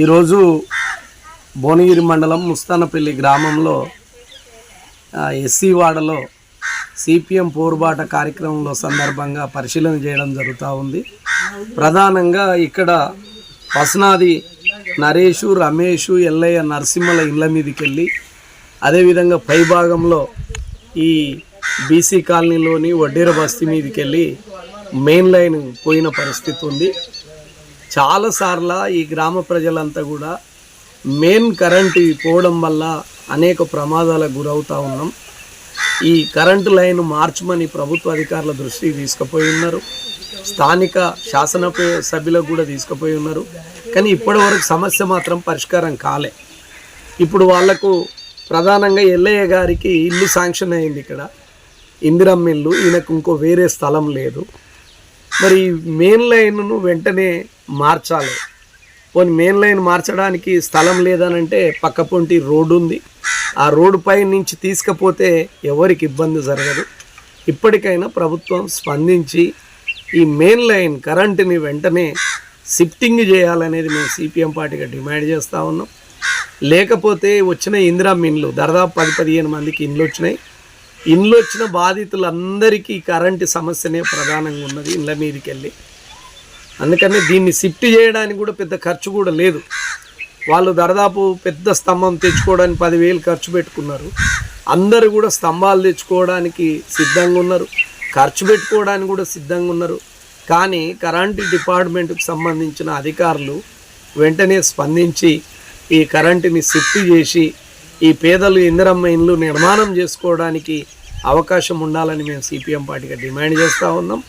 ఈరోజు భువనగిరి మండలం ముస్తానపల్లి గ్రామంలో ఎస్సీ వాడలో సిపిఎం పోరుబాట కార్యక్రమంలో సందర్భంగా పరిశీలన చేయడం జరుగుతూ ఉంది. ప్రధానంగా ఇక్కడ వసనాది నరేషు రమేషు ఎల్లయ్య నరసింహల ఇళ్ళ మీదకి వెళ్ళి అదేవిధంగా పైభాగంలో ఈ బీసీ కాలనీలోని వడ్డీర బస్తీ మీదకి వెళ్ళి మెయిన్ లైన్ పోయిన పరిస్థితి ఉంది. చాలాసార్లు ఈ గ్రామ ప్రజలంతా కూడా మెయిన్ కరెంటు పోవడం వల్ల అనేక ప్రమాదాలకు గురవుతూ ఉన్నాం. ఈ కరెంటు లైన్ మార్చమని ప్రభుత్వ అధికారుల దృష్టికి తీసుకుపోయి ఉన్నారు. స్థానిక శాసన సభ్యులకు కూడా తీసుకుపోయి ఉన్నారు. కానీ ఇప్పటివరకు సమస్య మాత్రం పరిష్కారం కాలే. ఇప్పుడు వాళ్ళకు ప్రధానంగా ఎల్లయ్య గారికి ఇల్లు శాంక్షన్ అయింది ఇక్కడ. ఇందిరమ్మ ఇల్లు ఈయనకు ఇంకో వేరే స్థలం లేదు. మరి ఈ మెయిన్ లైన్ను వెంటనే మార్చాలి. పోనీ మెయిన్ లైన్ మార్చడానికి స్థలం లేదనంటే పక్క పొంటి రోడ్డు ఉంది. ఆ రోడ్డు పై నుంచి తీసుకపోతే ఎవరికి ఇబ్బంది జరగదు. ఇప్పటికైనా ప్రభుత్వం స్పందించి ఈ మెయిన్ లైన్ కరెంటుని వెంటనే షిఫ్టింగ్ చేయాలనేది మేము సిపిఎం పార్టీగా డిమాండ్ చేస్తూ ఉన్నాం. లేకపోతే వచ్చిన ఇందిరా మిన్లు దాదాపు పది పదిహేను మందికి ఇండ్లు వచ్చినాయి ఇండ్లు వచ్చిన బాధితులందరికీ కరెంటు సమస్యనే ప్రధానంగా ఉన్నది ఇండ్ల మీదకి వెళ్ళి అందుకని దీన్ని షిఫ్ట్ చేయడానికి కూడా పెద్ద ఖర్చు కూడా లేదు. వాళ్ళు దాదాపు పెద్ద స్తంభం తెచ్చుకోవడానికి పదివేలు ఖర్చు పెట్టుకున్నారు. అందరూ కూడా స్తంభాలు తెచ్చుకోవడానికి సిద్ధంగా ఉన్నారు. ఖర్చు పెట్టుకోవడానికి కూడా సిద్ధంగా ఉన్నారు. కానీ కరెంటు డిపార్ట్మెంట్కి సంబంధించిన అధికారులు వెంటనే స్పందించి ఈ కరెంటుని షిఫ్ట్ చేసి ఈ పేదలు ఇందిరమ్మ ఇండ్లు నిర్మాణం చేసుకోవడానికి అవకాశం ఉండాలని మేము సిపిఎం పార్టీగా డిమాండ్ చేస్తూ ఉన్నాం.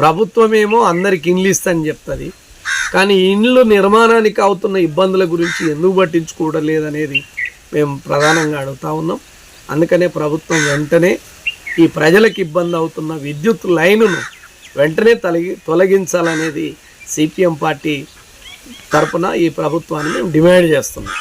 ప్రభుత్వమేమో అందరికి ఇండ్లు ఇస్తని చెప్తుంది. కానీ ఇండ్లు నిర్మాణానికి అవుతున్న ఇబ్బందుల గురించి ఎందుకు పట్టించుకోవడం లేదనేది మేము ప్రధానంగా అడుగుతా ఉన్నాం. అందుకనే ప్రభుత్వం వెంటనే ఈ ప్రజలకు ఇబ్బంది అవుతున్న విద్యుత్ లైనును వెంటనే తొలగి తొలగించాలనేది సిపిఎం పార్టీ తరఫున ఈ ప్రభుత్వాన్ని మేము డిమాండ్ చేస్తున్నాం.